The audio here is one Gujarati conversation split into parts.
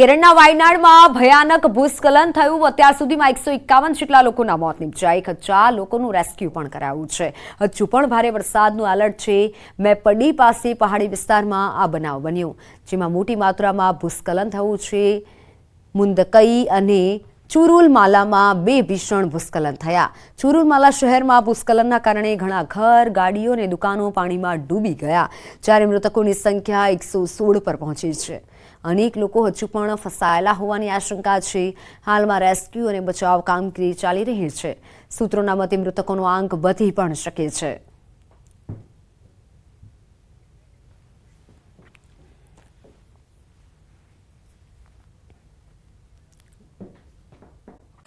કેરળના વાયનાડમાં ભયાનક ભૂસ્ખલન થયું. અત્યાર સુધીમાં એકસો એકાવન જેટલા લોકોના મોત નીપજ્યા. એક હજાર લોકોનું રેસ્ક્યુ પણ કરાયું છે. હજુ પણ ભારે વરસાદનું એલર્ટ છે. મેપડી પાસે પહાડી વિસ્તારમાં આ બનાવ બન્યો. જેમાં મોટી માત્રામાં ભૂસ્ખલન થયું છે. મુંદકઈ અને ચુરુલમાલામાં બે ભીષણ ભૂસ્ખલન થયા. ચુરુલમાલા શહેરમાં ભૂસ્ખલનના કારણે ઘણા ઘર, ગાડીઓ અને દુકાનો પાણીમાં ડૂબી ગયા. જ્યારે મૃતકોની સંખ્યા એકસો સોળ પર પહોંચી છે. અનેક લોકો હજુ પણ ફસાયેલા હોવાની આશંકા છે. હાલમાં રેસ્ક્યુ અને બચાવ કામગીરી ચાલી રહી છે. સૂત્રોના મતે મૃતકોનો આંક વધી પણ શકે છે.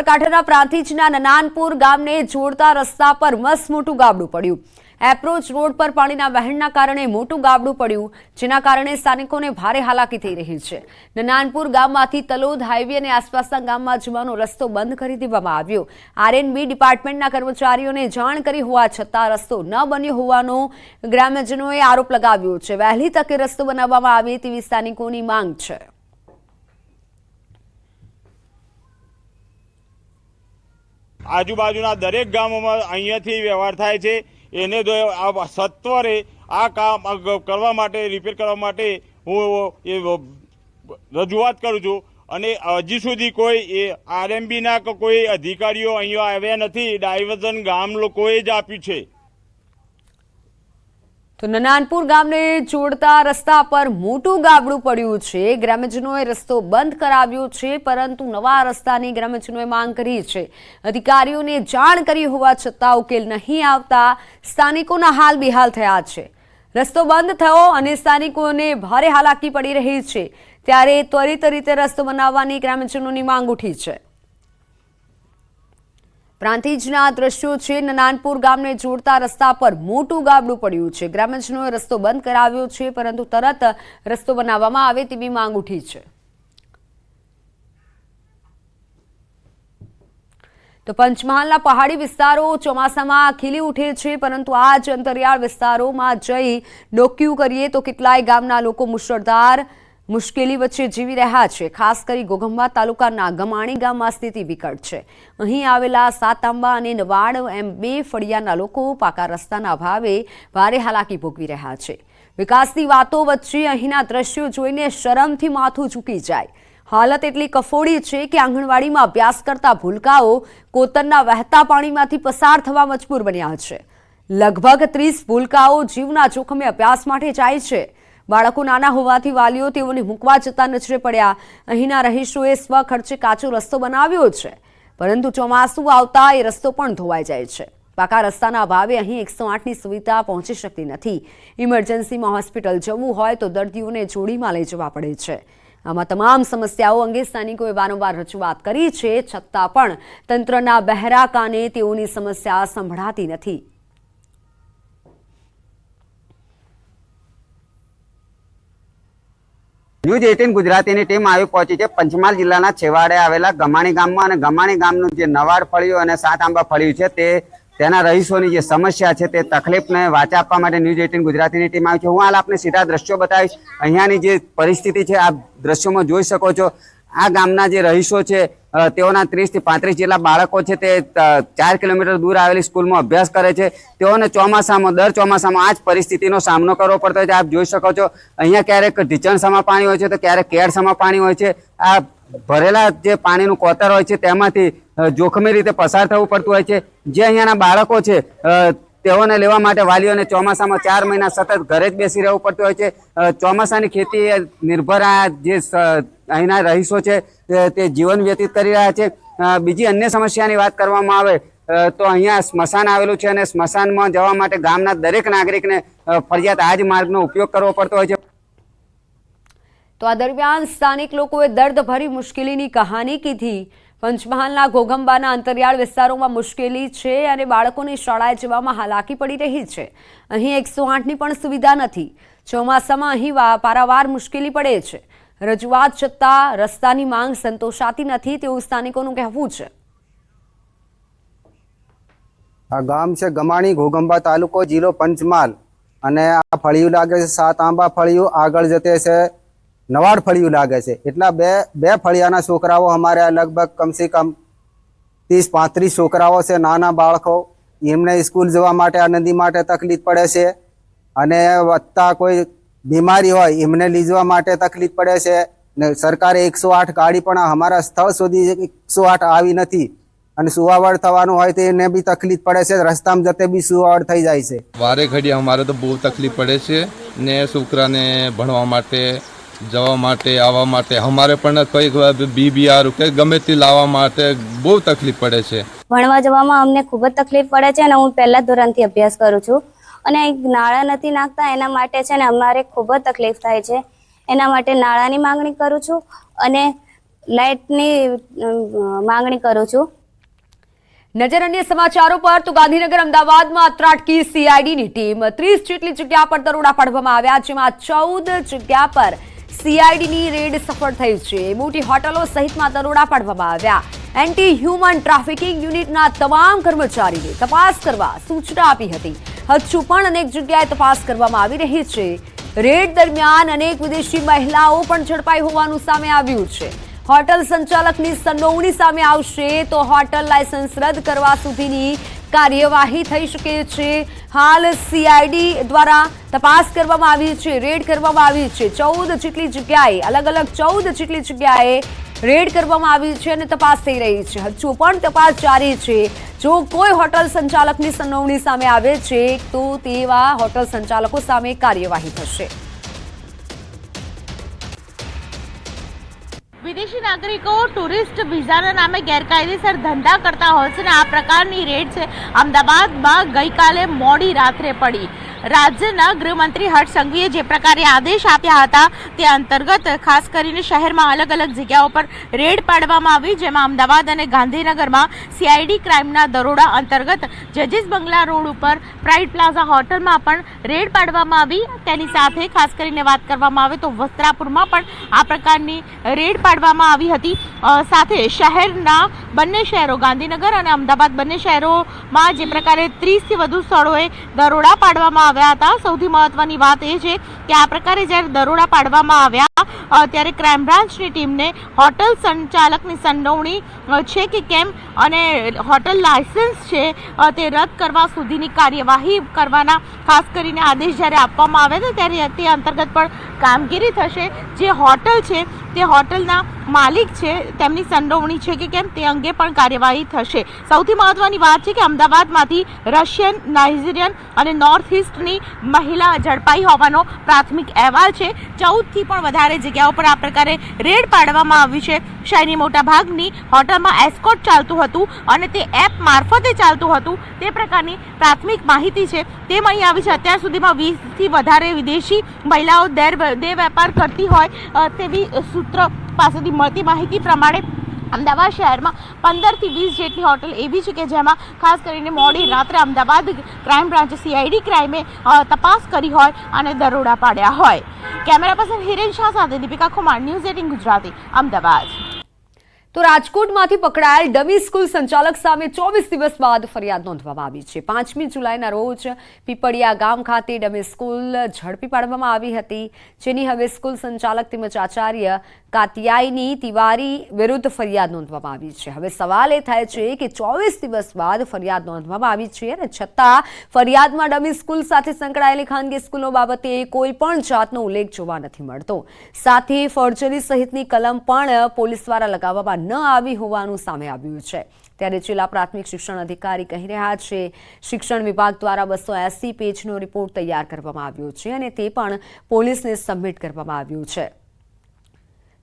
કાંઠાના પ્રાંતિજના નનાનપુર ગામને જોડતા રસ્તા પર મસ્ત મોટું ગાબડું પડ્યું. એપ્રોચ રોડ પર પાણીના વહેણના કારણે મોટું ગાબડું પડ્યું, જેના કારણે સ્થાનિકોને ભારે હાલાકી થઈ રહી છે. નાનપુર ગામમાંથી તલોદ હાઈવે અને આસપાસના ગામમાં જવાનો રસ્તો બંધ કરી દેવામાં આવ્યો. આરએનબી ડિપાર્ટમેન્ટના કર્મચારીઓને જાણ કરી હોવા છતાં રસ્તો ન બન્યો હોવાનો ગ્રામ્યજનોએ આરોપ લગાવ્યો છે. વહેલી તકે રસ્તો બનાવવામાં આવે તેવી સ્થાનિકોની માંગ છે. આજુબાજુના દરેક ગામોમાં અહીંયાથી વ્યવહાર થાય છે. એને જો સત્વરે આ કામ કરવા માટે રિપેર કરવા માટે હું એ રજૂઆત કરું છું. અને હજી સુધી કોઈ એ આરએમબીના કોઈ અધિકારીઓ અહીંયા આવ્યા નથી. ડાયવર્ઝન ગામ લોકોએ જ આપ્યું છે. તો નનાનપુર ગામને જોડતા રસ્તા પર મોટું ગાબડું પડ્યું છે. ગ્રામ્યજનોએ રસ્તો બંધ કરાવ્યો છે, પરંતુ નવા રસ્તાની ગ્રામ્યજનોએ માંગ કરી છે. અધિકારીઓને જાણ કરી હોવા છતાં ઉકેલ નહીં આવતા સ્થાનિકોના હાલ બેહાલ થયા છે. રસ્તો બંધ થયો અને સ્થાનિકોને ભારે હાલાકી પડી રહી છે. ત્યારે ત્વરિત રીતે રસ્તો બનાવવાની ગ્રામ્યજનોની માંગ ઉઠી છે. પ્રાંતિજના દ્રશ્યો છે. નાનપુર ગામને જોડતા રસ્તા પર મોટું ગાબડું પડ્યું છે. ગ્રામજનોએ રસ્તો બંધ કરાવ્યો છે, પરંતુ તરત રસ્તો બનાવવામાં આવે તેવી માંગ ઉઠી છે. તો પંચમહાલના પહાડી વિસ્તારો ચોમાસામાં ખીલી ઉઠે છે, પરંતુ આ જ અંતરિયાળ વિસ્તારોમાં જઈ ડોક્યુ કરીએ તો કેટલાય ગામના લોકો મુશળધાર મુશ્કેલી વચ્ચે જીવી રહ્યા છે. ખાસ કરી ગોગંબા તાલુકાના ગમાણી ગામમાં સ્થિતિ વિકટ છે. અહીં આવેલા સાતાંબા અને નવાડ એમ બે ફળિયાના લોકો પાકા રસ્તાના અભાવે ભારે હાલાકી ભોગવી રહ્યા છે. વિકાસની વાતો વચ્ચે અહીંના દ્રશ્યો જોઈને શરમથી માથું ઝૂકી જાય. હાલત એટલી કફોડી છે કે આંગણવાડીમાં અભ્યાસ કરતા ભૂલકાઓ કોતરના વહેતા પાણીમાંથી પસાર થવા મજબૂર બન્યા છે. લગભગ ત્રીસ ભૂલકાઓ જીવના જોખમે અભ્યાસ માટે જાય છે. બાળકો નાના હોવાથી વાલીઓ તેઓને મૂકવા જતા નજરે પડ્યા. અહીંના રહીશોએ સ્વખર્ચે કાચો રસ્તો બનાવ્યો છે, પરંતુ ચોમાસું આવતા એ રસ્તો પણ ધોવાઈ જાય છે. પાકા રસ્તાના અભાવે અહીં એકસો આઠની સુવિધા પહોંચી શકતી નથી. ઇમરજન્સીમાં હોસ્પિટલ જવું હોય તો દર્દીઓને જોડીમાં લઈ જવા પડે છે. આમાં તમામ સમસ્યાઓ અંગે સ્થાનિકોએ વારંવાર રજૂઆત કરી છે, છતાં પણ તંત્રના બહેરા કાને તેઓની સમસ્યા સંભળાતી નથી. ન્યૂઝ એટીન ગુજરાતીની ટીમ આવી પહોંચી છે. પંચમહાલ જિલ્લાના છેવાડે આવેલા ગમાણી ગામમાં અને ગમાણી ગામનું જે નવાડ ફળિયું અને સાત આંબા ફળિયું છે, તે તેના રહીશોની જે સમસ્યા છે, તે તકલીફને વાચા આપવા માટે ન્યૂઝ એટીન ગુજરાતીની ટીમ આવી છે. હું હાલ આપને સીધા દ્રશ્યો બતાવીશ. અહીંયાની જે પરિસ્થિતિ છે, આપ દ્રશ્યોમાં જોઈ શકો છો. આ ગામના જે રહીશો છે તેઓના ત્રીસથી પાંત્રીસ જેટલા બાળકો છે તે ચાર કિલોમીટર દૂર આવેલી સ્કૂલમાં અભ્યાસ કરે છે. તેઓને ચોમાસામાં, દર ચોમાસામાં આ જ પરિસ્થિતિનો સામનો કરવો પડતો હોય છે. આપ જોઈ શકો છો, અહીંયા ક્યારેક ઢીચણસામાં પાણી હોય છે તો ક્યારેક કેળસામાં પાણી હોય છે. આ ભરેલા જે પાણીનું કોતર હોય છે તેમાંથી જોખમી રીતે પસાર થવું પડતું હોય છે. જે અહીંયાના બાળકો છે તેઓને લેવા માટે વાલીઓને ચોમાસામાં ચાર મહિના સતત ઘરે જ બેસી રહેવું પડતું હોય છે. ચોમાસાની ખેતી નિર્ભર આ જે અહીંના રહીશો છે, તે- જીવન વ્યતીત કરી રહ્યા છે. બીજી અન્ય સમસ્યાની વાત કરવામાં આવે તો અહીંયા સ્મશાન આવેલું છે અને સ્મશાનમાં જવા માટે ગામના દરેક નાગરિકને ફરજિયાત આ જ માર્ગનો ઉપયોગ કરવો પડતો હોય છે. તો આ દરમિયાન સ્થાનિક લોકોએ દર્દભરી મુશ્કેલીની કહાની કીધી. પંચમહાલના ઘોઘંબાના અંતરિયાળ વિસ્તારોમાં મુશ્કેલી છે અને બાળકોની શાળાએ જવામાં હાલાકી પડી રહી છે. અહીં એકસો આઠની પણ સુવિધા નથી. ચોમાસામાં અહીં પારાવાર મુશ્કેલી પડે છે. રજૂઆત છતાં રસ્તાની માંગ સંતોષાતી નથી તેવું સ્થાનિકોનું કહેવું છે. આ ગામ છે ગમાણી ઘોગંબા તાલુકો જિલ્લો પંચમહાલ અને આ ફળિયું લાગે છે, સાત આંબા ફળિયું, આગળ જતે છે નવાડ ફળિયું લાગે છે. એટલા બે બે ફળિયાના છોકરાઓ અમારે લગભગ કમસે કમ ત્રીસ, પાંત્રીસ છોકરાઓ છે, નાના બાળકો. એમને સ્કૂલ જવા માટે આ નદી માટે તકલીફ પડે છે અને વધતા કોઈ બીમારી હોય એમને લીધવા માટે તકલીફ પડે છે. ને સરકારે એકસો આઠ કાઢી પણ અમારા સ્થળ સુધી એકસો આઠ આવી નથી. અને સુવાવડ થવાનું હોય તો એને બી તકલીફ પડે છે. રસ્તામાં જતે બી સુવાવડ થઈ જાય છે. વારે ઘડી અમારે તો બહુ તકલીફ પડે છે ને છોકરાને ભણવા માટે જવા માટે આવવા માટે. અમારે પણ કઈ બી બિયાર કે ગમે તે લાવવા માટે બહુ તકલીફ પડે છે. ભણવા જવામાં અમને ખૂબ જ તકલીફ પડે છે અને હું પહેલા ધોરણથી અભ્યાસ કરું છું. અને નાણાં નથી નાખતા, એના માટે છે ને અમારે ખૂબ જ તકલીફ થાય છે. એના માટે નાણાંની માંગણી કરું છું અને લાઇટની માંગણી કરું છું. નજર અન્ય સમાચારો પર, તો ગાંધીનગર અમદાવાદમાં ત્રાટકી સીઆઈડીની ટીમ ત્રીસ જેટલી જગ્યા પર દરોડા પાડવામાં આવ્યા, જેમાં ચૌદ જગ્યા પર સીઆઈડીની રેડ સફળ થઈ છે. મોટી હોટલો સહિતમાં દરોડા પાડવામાં આવ્યા. એન્ટી હ્યુમન ટ્રાફિકિંગ યુનિટના તમામ કર્મચારીને તપાસ કરવા સૂચના આપી હતી. હજુ પણ અનેક જગ્યાએ તપાસ કરવામાં આવી રહી છે. રેડ દરમિયાન અનેક વિદેશી મહિલાઓ પણ ઝડપાઈ હોવાનું સામે આવ્યું છે. હોટલ સંચાલકની સંડોવણી સામે આવશે તો હોટલ લાયસન્સ રદ કરવા સુધીની કાર્યવાહી થઈ શકે છે. હાલ સીઆઈડી દ્વારા તપાસ કરવામાં આવી છે, રેડ કરવામાં આવી છે. ચૌદ જેટલી જગ્યાએ અલગ અલગ ચૌદ જેટલી જગ્યાએ રેડ કરવામાં આવી છે અને તપાસ થઈ રહી છે. હજુ પણ તપાસ જારી છે. જો કોઈ હોટલ સંચાલકની સંડોવણી સામે આવે છે, તો તેવા હોટલ સંચાલકો સામે કાર્યવાહી થશે. વિદેશી નાગરિકો ટુરિસ્ટ વિઝાના નામે ગેરકાયદેસર ધંધા કરતા હોય છે અને આ પ્રકારની રેડ છે. અમદાવાદમાં ગઈકાલે મોડી રાત્રે પડી. રાજ્યના ગૃહમંત્રી હર્ષ સંઘવીએ જે પ્રકારે આદેશ આપ્યા હતા તે અંતર્ગત ખાસ કરીને શહેરમાં અલગ અલગ જગ્યાઓ પર રેડ પાડવામાં આવી, જેમાં અમદાવાદ અને ગાંધીનગરમાં સીઆઈડી ક્રાઇમના દરોડા અંતર્ગત જજીસ બંગલા રોડ ઉપર પ્રાઇડ પ્લાઝા હોટલમાં પણ રેડ પાડવામાં આવી. તેની સાથે ખાસ કરીને વાત કરવામાં આવે તો વસ્ત્રાપુરમાં પણ આ પ્રકારની રેડ પાડવામાં આવી હતી. સાથે શહેરના બંને શહેરો ગાંધીનગર અને અમદાવાદ બંને શહેરોમાં જે પ્રકારે ત્રીસથી વધુ સ્થળોએ દરોડા પાડવામાં આવ્યા હતા. સૌથી મહત્વની વાત એ છે કે આ પ્રકારે જ્યારે દરોડા પાડવામાં આવ્યા ત્યારે ક્રાઇમ બ્રાન્ચની ટીમને હોટલ સંચાલકની સંડોવણી છે કે કેમ? અને હોટલ લાયસન્સ છે તે રદ કરવા સુધીની કાર્યવાહી કરવાના ખાસ કરીને આદેશ જ્યારે આપવામાં આવ્યા હતા, ત્યારે તે અંતર્ગત પણ કામગીરી થશે. જે હોટલ છે, તે હોટલના માલિક છે, તેમની સંડોવણી છે કે કેમ તે અંગે પણ કાર્યવાહી થશે. સૌથી મહત્વની વાત છે કે અમદાવાદમાંથી રશિયન, નાઇજીરિયન અને નોર્થ ઇસ્ટની મહિલા ઝડપાઈ હોવાનો પ્રાથમિક અહેવાલ છે. ચૌદથી પણ વધારે જગ્યાઓ પર આ પ્રકારે રેડ પાડવામાં આવ્યું છે. શહેરની મોટા ભાગની હોટલમાં એસ્કોટ ચાલતું હતું અને તે એપ મારફતે ચાલતું હતું. તે પ્રકારની પ્રાથમિક માહિતી છે. તે મળી આવી છે. અત્યાર સુધીમાં વીસથી વધારે વિદેશી મહિલાઓ દેર દે વેપાર કરતી હોય તેવી સૂત્ર પાસેથી મળતી માહિતી પ્રમાણે અમદાવાદ શહેરમાં પંદરથી વીસ જેટલી હોટલ એવી છે કે જેમાં ખાસ કરીને મોડી રાત્રે અમદાવાદ ક્રાઇમ બ્રાન્ચ સીઆઈડી ક્રાઇમે તપાસ કરી હોય અને દરોડા પાડ્યા હોય. કેમેરા પર્સન હિરેન શાહ સાથે દીપિકા કુમાર ન્યૂઝ એટીન ગુજરાતી, અમદાવાદ. તો રાજકોટમાંથી પકડાયેલ ડમી સ્કૂલ સંચાલક સામે ચોવીસ દિવસ બાદ ફરિયાદ નોંધવામાં આવી છે. પાંચમી જુલાઈના રોજ પીપળિયા ગામ ખાતે ડમી સ્કૂલ ઝડપી પાડવામાં આવી હતી, જેની હવે સ્કૂલ સંચાલક તેમજ આચાર્ય કાતિયાઈની તિવારી વિરુદ્ધ ફરિયાદ નોંધવામાં આવી છે. હવે સવાલ એ થાય છે કે ચોવીસ દિવસ બાદ ફરિયાદ નોંધવામાં આવી છે અને છતાં ફરિયાદમાં ડમી સ્કૂલ સાથે સંકળાયેલી ખાનગી સ્કૂલો બાબતે કોઈ પણ જાતનો ઉલ્લેખ જોવા નથી મળતો. સાથે ફોર્જરી સહિતની કલમ પણ પોલીસ દ્વારા લગાવવામાં ન આવી હોવાનું સામે આવ્યું છે. ત્યારે જિલ્લા પ્રાથમિક શિક્ષણ અધિકારી કહી રહ્યા છે, શિક્ષણ વિભાગ દ્વારા બસો એસી પેજનો રિપોર્ટ તૈયાર કરવામાં આવ્યો છે અને તે પણ પોલીસને સબમિટ કરવામાં આવ્યું છે.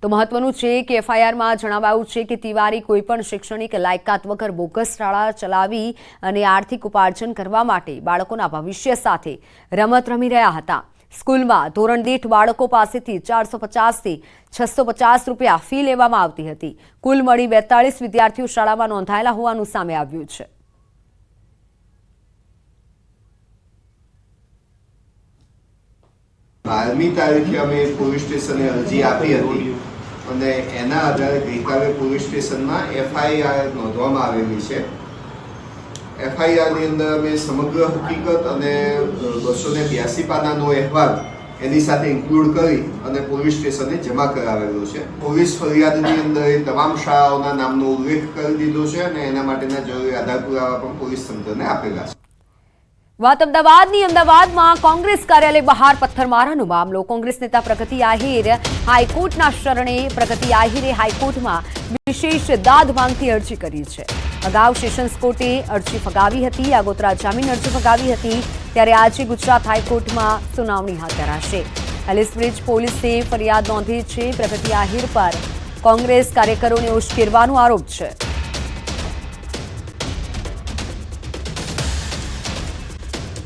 તો મહત્વનું છે કે એફઆઈઆરમાં જણાવાયું છે કે તિવારી કોઈપણ શૈક્ષણિક લાયકાત વગર બોગસ શાળા ચલાવી અને આર્થિક ઉપાર્જન કરવા માટે બાળકોના ભવિષ્ય સાથે રમત રમી રહ્યા હતા. સ્કૂલમાં ધોરણ દીઠ બાળકો પાસેથી ચારસો પચાસથી છસો પચાસ રૂપિયા ફી લેવામાં આવતી હતી. કુલ મળી બેતાળીસ વિદ્યાર્થીઓ શાળામાં નોંધાયેલા હોવાનું સામે આવ્યું છે. બારમી તારીખે અમે પોલીસ સ્ટેશને અરજી આપી હતી અને એના આધારે ગઈકાલે પોલીસ સ્ટેશનમાં એફઆઈઆર નોંધવામાં આવેલી છે. એફઆઈઆરની અંદર અમે સમગ્ર હકીકત અને બસો ને બ્યાસી પાનાનો અહેવાલ એની સાથે ઇન્ક્લુડ કરી અને પોલીસ સ્ટેશને જમા કરાવેલો છે. પોલીસ ફરિયાદની અંદર એ તમામ શાળાઓના નામનો ઉલ્લેખ કરી દીધો છે અને એના માટેના જરૂરી આધાર પુરાવા પણ પોલીસ તંત્રને આપેલા છે. વાત અમદાવાદની. અમદાવાદમાં કોંગ્રેસ કાર્યાલય બહાર પથ્થરમારાનો મામલો. કોંગ્રેસ નેતા પ્રગતિ આહિર હાઈકોર્ટના શરણે પ્રગતિ આહિરે હાઈકોર્ટમાં વિશેષ દાદ માંગતી અરજી કરી છે. અગાઉ સેશન્સ કોર્ટે અરજી ફગાવી હતી, આગોતરા જામીન અરજી ફગાવી હતી, ત્યારે આજે ગુજરાત હાઈકોર્ટમાં સુનાવણી હાથ ધરાશે. એલિસ બ્રિજ પોલીસે ફરિયાદ નોંધી છે, પ્રગતિ આહિર પર કોંગ્રેસ કાર્યકરોને ઉશ્કેરવાનો આરોપ છે.